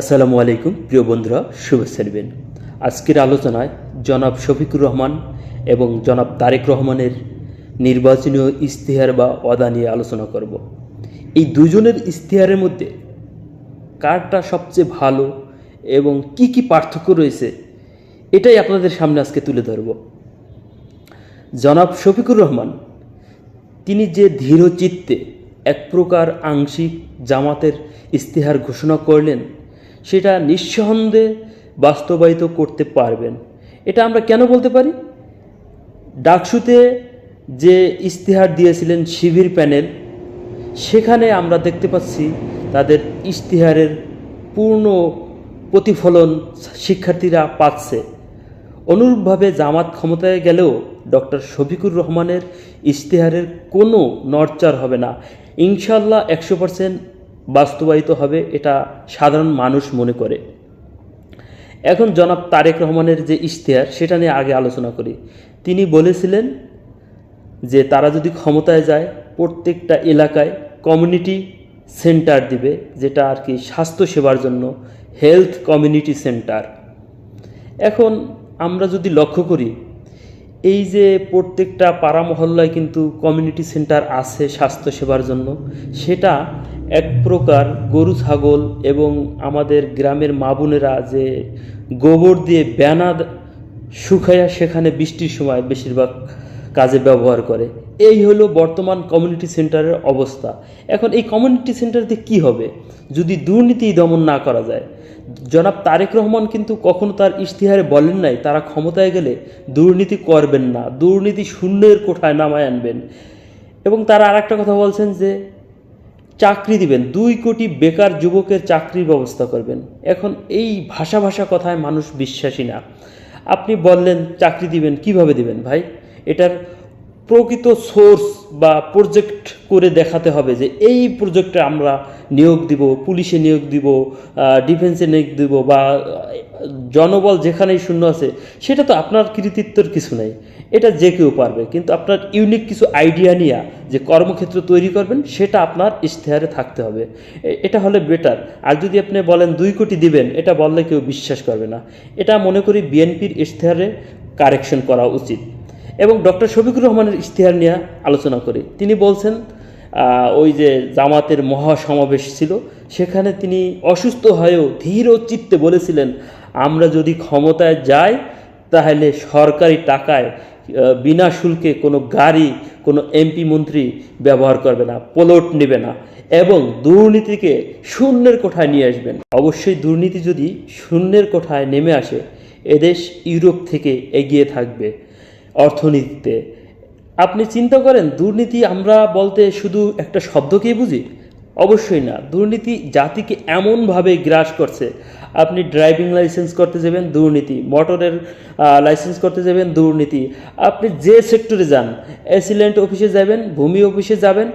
আসসালামু আলাইকুম, প্রিয় বন্ধুরা, শুভেচ্ছা নেবেন। আজকের আলোচনায় জনাব শফিকুর রহমান এবং জনাব তারেক রহমানের নির্বাচনীয় ইস্তেহার বা অদা নিয়ে আলোচনা করব। এই দুজনের ইস্তেহারের মধ্যে কারটা সবচেয়ে ভালো এবং কি কি পার্থক্য রয়েছে, এটাই আপনাদের সামনে আজকে তুলে ধরব। জনাব শফিকুর রহমান, তিনি যে ধীর চিত্তে এক প্রকার আংশিক জামাতের ইস্তেহার ঘোষণা করলেন সেটা নিঃসন্দেহে বাস্তবায়িত করতে পারবেন। এটা আমরা কেন বলতে পারি? ডাকসুতে যে ইস্তেহার দিয়েছিলেন শিবির প্যানেল, সেখানে আমরা দেখতে পাচ্ছি তাদের ইশতেহারের পূর্ণ প্রতিফলন শিক্ষার্থীরা পাচ্ছে। অনুরূপভাবে জামাত ক্ষমতায় গেলেও ডক্টর শফিকুর রহমানের ইশতেহারের কোনো নড়চড় হবে না। ইনশাল্লাহ একশো পার্সেন্ট বাস্তবায়িত হবে, এটা সাধারণ মানুষ মনে করে। এখন জনাব তারেক রহমানের যে ইশতেহার, সেটা নিয়ে আগে আলোচনা করি। তিনি বলেছিলেন যে তারা যদি ক্ষমতায় যায়, প্রত্যেকটা এলাকায় কমিউনিটি সেন্টার দিবে, যেটা আর কি স্বাস্থ্য সেবার জন্য হেলথ কমিউনিটি সেন্টার এখন আমরা যদি লক্ষ্য করি, এই যে প্রত্যেকটা পাড়া মহল্লায় কিন্তু কমিউনিটি সেন্টার আছে স্বাস্থ্য সেবার জন্য, সেটা এক প্রকার গরু, ছাগল এবং আমাদের গ্রামের মা বোনেরা যে গোবর দিয়ে ব্যানা শুকাইয়া সেখানে বৃষ্টির সময় বেশিরভাগ কাজে ব্যবহার করে। এই হলো বর্তমান কমিউনিটি সেন্টারের অবস্থা। এখন এই কমিউনিটি সেন্টার দিয়ে কী হবে? যদি দুর্নীতি দমন না করা যায়। জনাব তারেক রহমান কিন্তু কখনো তার ইশতিহারে বলেন নাই, তারা ক্ষমতায় গেলে দুর্নীতি করবেন না, দুর্নীতি শূন্যের কোঠায় নামায় আনবেন। এবং তারা আর একটা কথা বলছেন যে চাকরি দিবেন, দুই কোটি বেকার যুবকের চাকরির ব্যবস্থা করবেন। এখন এই ভাষা ভাষা কথায় মানুষ বিশ্বাসী না। আপনি বললেন, চাকরি দিবেন, কীভাবে দিবেন ভাই? এটার প্রকৃত সোর্স বা প্রজেক্ট করে দেখাতে হবে যে এই প্রজেক্টে আমরা নিয়োগ দিব, পুলিশে নিয়োগ দিব ডিফেন্সে নিয়োগ দিব বা জনবল যেখানেই শূন্য আছে, সেটা তো আপনার কৃতিত্বের কিছু নেই। এটা যে কেউ পারবে। কিন্তু আপনার ইউনিক কিছু আইডিয়া নিয়ে যে কর্মক্ষেত্র তৈরি করবেন, সেটা আপনার ইশতেহারে থাকতে হবে। এটা হলে বেটার আর যদি আপনি বলেন দুই কোটি দিবেন, এটা বললে কেউ বিশ্বাস করবে না। এটা মনে করি বিএনপির ইশতেহারে কারেকশন করা উচিত। এবং ডক্টর শফিকুর রহমানের ইশতেহার নিয়ে আলোচনা করি। তিনি বলছেন ওই যে জামাতের মহাসমাবেশ ছিল, সেখানে তিনি অসুস্থ হয়েও ধীর ও চিত্তে বলেছিলেন, আমরা যদি ক্ষমতায় যাই, তাহলে সরকারি টাকায় বিনা শুল্কে কোনো গাড়ি, কোনো এমপি মন্ত্রী ব্যবহার করবে না, প্লট নেবে না এবং দুর্নীতিকে শূন্যের কোঠায় নিয়ে আসবেন। অবশ্যই দুর্নীতি যদি শূন্যের কোঠায় নেমে আসে, এদেশ ইউরোপ থেকে এগিয়ে থাকবে। অর্থনীতিতে। আপনি চিন্তা করেন দুর্নীতি আমরা বলতে শুধু একটা শব্দকেই বুঝি অবশ্যই না। দুর্নীতি জাতিকে এমনভাবে গ্রাস করছে। আপনি ড্রাইভিং লাইসেন্স করতে যাবেন, দুর্নীতি। মোটরের লাইসেন্স করতে যাবেন, দুর্নীতি। আপনি যে সেক্টরে যান, অ্যাসিলেন্ট অফিসে যাবেন, ভূমি অফিসে যাবেন,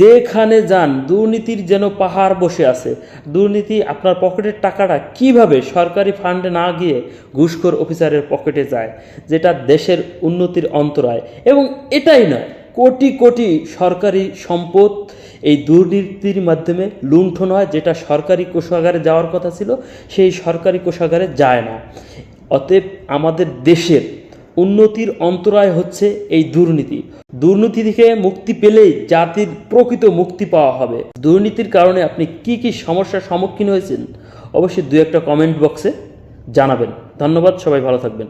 যেখানে যান, দুর্নীতির যেন পাহাড় বসে আছে। দুর্নীতি আপনার পকেটের টাকাটা কীভাবে সরকারি ফান্ডে না গিয়ে ঘুষখোর অফিসারের পকেটে যায়, যেটা দেশের উন্নতির অন্তরায়। এবং এটাই নয়, কোটি কোটি সরকারি সম্পদ এই দুর্নীতির মাধ্যমে লুণ্ঠন হয়, যেটা সরকারি কোষাগারে যাওয়ার কথা ছিল, সেই সরকারি কোষাগারে যায় না। অতএব আমাদের দেশের উন্নতির অন্তরায় হচ্ছে এই দুর্নীতি। দুর্নীতি থেকে মুক্তি পেলেই জাতির প্রকৃত মুক্তি পাওয়া হবে। দুর্নীতির কারণে আপনি কি কি সমস্যার সম্মুখীন হয়েছেন, অবশ্যই দু একটা কমেন্ট বক্সে জানাবেন। ধন্যবাদ, সবাই ভালো থাকবেন।